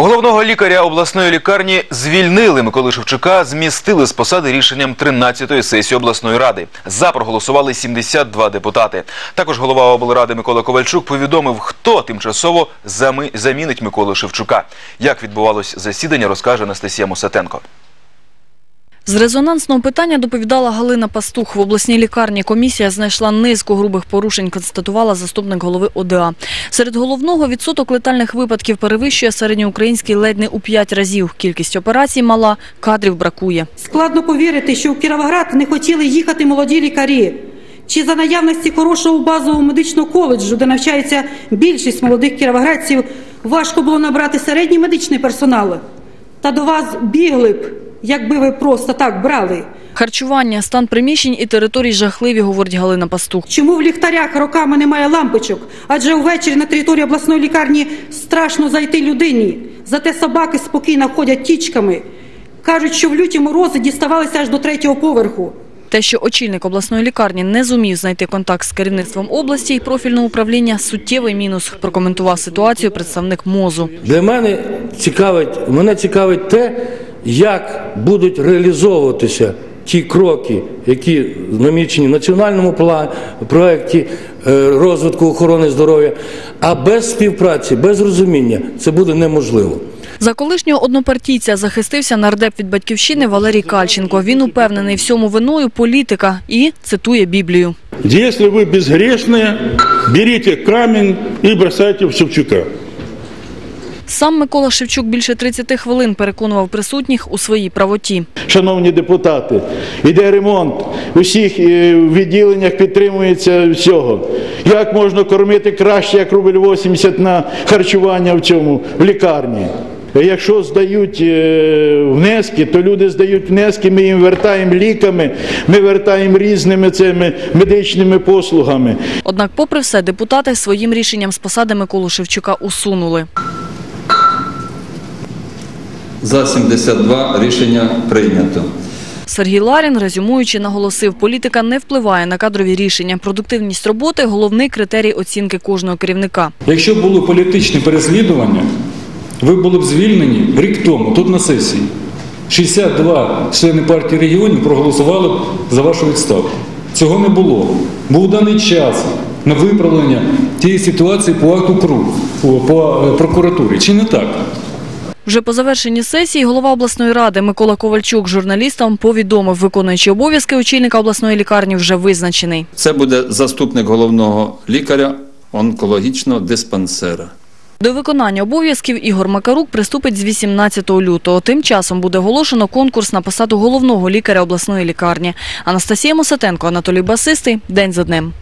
Головного лікаря обласної лікарні звільнили Миколи Шевчука, змістили з посади рішенням 13-ї сесії обласної ради. За проголосували 72 депутати. Також голова облради Микола Ковальчук повідомив, хто тимчасово замінить Миколу Шевчука. Як відбувалось засідання, розкаже Анастасія Мосатенко. З резонансного питання доповідала Галина Пастух. В обласній лікарні комісія знайшла низку грубих порушень, констатувала заступник голови ОДА. Серед головного відсоток летальних випадків перевищує середньоукраїнський ледь не у 5 разів. Кількість операцій мала, кадрів бракує. Складно повірити, що в Кіровоград не хотіли їхати молоді лікарі. Чи за наявності хорошого базового медичного коледжу, де навчається більшість молодих кіровоградців, важко було набрати середній медичний персонал. Та до вас бігли б, якби ви просто так брали. Харчування, стан приміщень і територій жахливі, говорить Галина Пастух. Чому в ліхтарях роками немає лампочок? Адже увечері на території обласної лікарні страшно зайти людині. Зате собаки спокійно ходять тічками. Кажуть, що в люті морози діставалися аж до третього поверху. Те, що очільник обласної лікарні не зумів знайти контакт з керівництвом області і профільного управління – суттєвий мінус, прокоментував ситуацію представник МОЗу. Для мене цікавить, мене цікавить те, як будуть реалізовуватися ті кроки, які намічені в національному плані, проєкті е, розвитку охорони здоров'я, а без співпраці, без розуміння це буде неможливо. За колишнього однопартійця захистився нардеп від батьківщини Валерій Кальченко. Він упевнений всьому виною політика і цитує Біблію. Если вы безгрешные, берите камень и бросайте в Шевчука. Сам Микола Шевчук більше 30 хвилин переконував присутніх у своїй правоті. Шановні депутати, іде ремонт. У всіх е, відділеннях підтримується всього. Як можна кормити краще, як рубль 80 на харчування в цьому в лікарні? Якщо здають е, внески, то люди здають внески, ми їм вертаємо ліками, ми вертаємо різними цими медичними послугами. Однак, попри все, депутати своїм рішенням з посади Миколу Шевчука усунули. За 72 рішення прийнято. Сергій Ларін, резюмуючи, наголосив, політика не впливає на кадрові рішення. Продуктивність роботи – головний критерій оцінки кожного керівника. Якщо б було політичне переслідування, ви були б звільнені рік тому, тут на сесії. 62 члени партії регіонів проголосували б за вашу відставку. Цього не було. Був даний час на виправлення тієї ситуації по акту КРУ, по, по е, прокуратурі. Чи не так? Вже по завершенні сесії голова обласної ради Микола Ковальчук журналістам повідомив, виконуючи обов'язки очільника обласної лікарні вже визначений. Це буде заступник головного лікаря онкологічного диспансера. До виконання обов'язків Ігор Макарук приступить з 18 лютого. Тим часом буде оголошено конкурс на посаду головного лікаря обласної лікарні. Анастасія Мосатенко, Анатолій Басистий. День за днем.